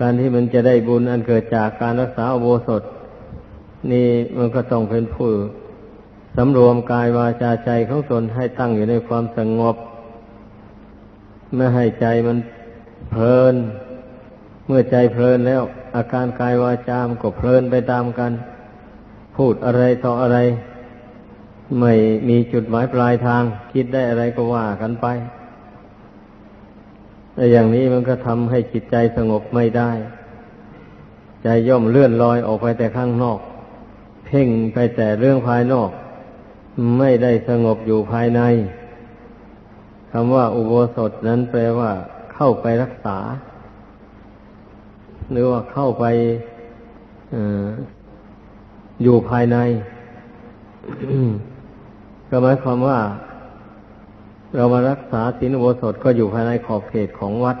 การที่มันจะได้บุญอันเกิดจากการรักษาอุโบสถ นี่มันก็ต้องเป็นผู้สำรวมกายวาจาใจของตนให้ตั้งอยู่ในความสงบ ไม่ให้ใจมันเพลิน เมื่อใจเพลินแล้ว อาการกายวาจามก็เพลินไปตามกัน พูดอะไรต่ออะไร ไม่มีจุดหมายปลายทาง คิดได้อะไรก็ว่ากันไป อย่างนี้มันก็ทำให้จิตใจสงบไม่ได้ ใจย่อมเลื่อนลอยออกไปแต่ข้างนอก เพ่งไปแต่เรื่องภายนอก ไม่ได้สงบอยู่ภายในคำว่าอุโบสถนั้นแปลว่าเข้าไปรักษา หรือว่าเข้าไปออยู่ภายใน ก็หมายความว่า เรามารักษาศีลอุโบสถก็อยู่ภายในขอบเขตของวัด